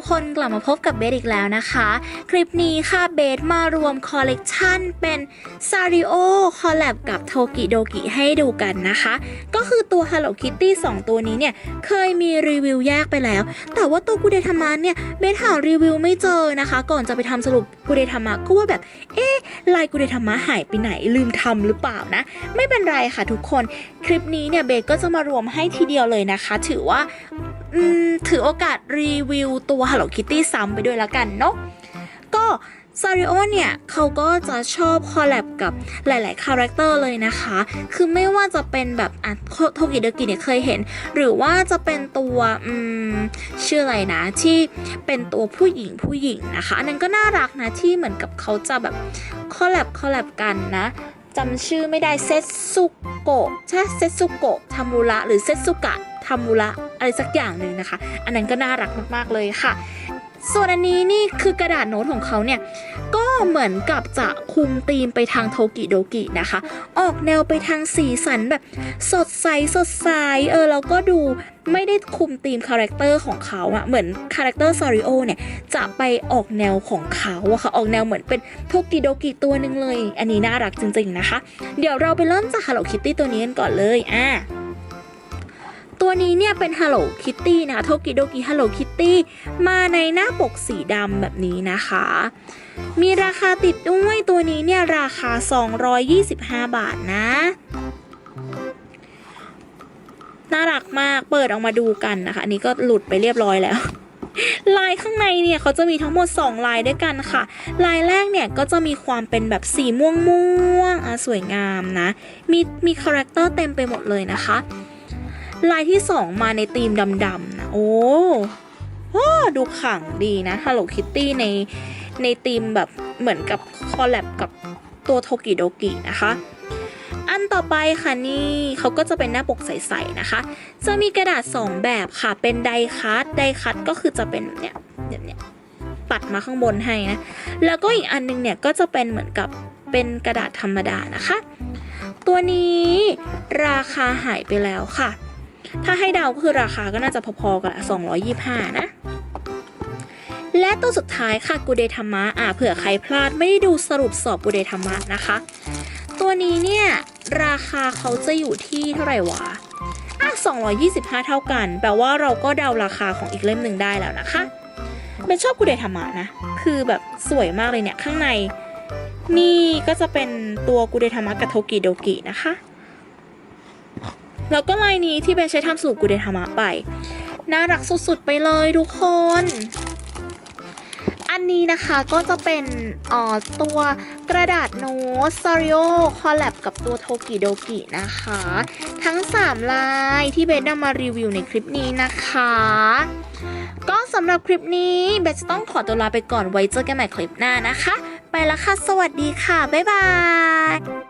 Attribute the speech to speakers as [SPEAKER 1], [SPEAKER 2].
[SPEAKER 1] ทุกคนกลับมาพบกับเบสอีกแล้วนะคะ คลิปนี้ค่ะเบสมารวมคอลเลกชันเป็นซาริโอคอลแลบกับโทกิโดกิให้ดูกันนะคะ ก็คือตัว Hello Kitty 2 ตัวนี้เนี่ย เคยมีรีวิวแยกไปแล้ว แต่ว่าตัวกูเดทามะเนี่ย เบสหารีวิวไม่เจอนะคะ ก่อนจะไปทำสรุปกูเดทามะก็ว่าแบบ เอ๊ะลายกูเดทามะหายไปไหนลืมทำหรือเปล่านะ ไม่เป็นไรค่ะทุกคน คลิปนี้เนี่ยเบสก็จะมารวมให้ทีเดียวเลยนะคะ ถือว่า ถือโอกาสรีวิวตัว Hello Kitty ซ้ำไปด้วยแล้วกันเนาะก็ซาริโอเนี่ยเขาก็จะชอบคอลแลบกับหลาย ๆ คาแรคเตอร์เลยนะคะ คือไม่ว่าจะเป็นแบบอะโทกิเดกิเนี่ยเคยเห็น หรือว่าจะเป็นตัวอืมชื่ออะไรนะที่เป็นตัวผู้หญิงผู้หญิงนะคะ อันนั้นก็น่ารักนะที่เหมือนกับเขาจะแบบคอลแลบคอลแลบกันนะ จำชื่อไม่ได้เซซุโกะใช่เซซุโกะทามุระหรือเซซุกะทามุระอะไรสักอย่างหนึ่งนะคะ อันนั้นก็น่ารักมากๆเลยค่ะ ส่วนอันนี้นี่คือกระดาษโน้ตของเขาเนี่ยก็เหมือนกับจะคุมธีมไปทางโทกิโดกินะคะ ออกแนวไปทางสีสันแบบสดใสสดใสเออแล้วก็ดูไม่ได้คุมธีมคาแรคเตอร์ของเขาอะเหมือนคาแรคเตอร์ซาริโอเนี่ยจะไปออกแนวของเขาอะค่ะออกแนวเหมือนเป็นโทกิโดกิตัวหนึ่งเลย อันนี้น่ารักจริงๆนะคะ เดี๋ยวเราไปเริ่มจาก Hello Kitty ตัวนี้กันก่อนเลยอะ ตัวนี้เนี่ยเป็น Hello Kitty นะคะโทกิโดกิ Hello Kitty มาในหน้าปกสีดำแบบนี้นะคะ มีราคาติดด้วยตัวนี้เนี่ยราคา 225 บาทนะน่ารักมากเปิดออกมาดูกันนะคะอันนี้ก็หลุดไปเรียบร้อยแล้ว ลายข้างในเนี่ยเขาจะมีทั้งหมด 2 ลายด้วยกันค่ะ ลายแรกเนี่ยก็จะมีความเป็นแบบสีม่วงม่วงอะสวยงามนะ มีมีคาแรคเตอร์เต็มไปหมดเลยนะคะ ลายที่2มาในธีมดำๆนะโอ้โอ้ดูขังดีนะ Hello Kitty ในในธีมแบบเหมือนกับคอลแลบกับตัวโทกิโดกินะคะ อันต่อไปค่ะนี่เขาก็จะเป็นหน้าปกใสๆนะคะ จะมีกระดาษ 2 แบบค่ะเป็นไดคัตไดคัตก็คือจะเป็นเนี่ยเนี่ยเนี่ยปัดมาข้างบนให้นะ แล้วก็อีกอันนึงเนี่ยก็จะเป็นเหมือนกับเป็นกระดาษธรรมดานะคะ ตัวนี้ราคาหายไปแล้วค่ะ ถ้าให้เดาก็คือราคาก็น่าจะพอๆกันละ225 นะ และตัวสุดท้ายค่ะกูเดธรรมะอะเผื่อใครพลาดไม่ได้ดูสรุปสอบกูเดธรรมะนะคะ ตัวนี้เนี่ย ราคาเขาจะอยู่ที่เท่าไหร่วะอะ225 เท่ากัน แปลว่าเราก็เดาราคาของอีกเล่มหนึ่งได้แล้วนะคะเป็นชอบกูเดธรรมะนะ คือแบบสวยมากเลยเนี่ยข้างใน นี่ก็จะเป็นตัวกูเดธรรมะกับโทกิโดกินะคะ แล้วก็ลายนี้ที่เบนใช้ทำสูตรกูเดธรรมะไป น่ารักสุดๆไปเลยทุกคน อันนี้นะคะก็จะเป็นอ่อตัวกระดาษโน้ตซาริโอคอลแลบกับตัวโทกิโดกินะคะ ทั้ง 3 ลายที่เบนนำมารีวิวในคลิปนี้นะคะ ก็สำหรับคลิปนี้เบนจะต้องขอตัวลาไปก่อนไว้เจอกันใหม่คลิปหน้านะคะ ไปแล้วค่ะ สวัสดีค่ะ บ๊ายบาย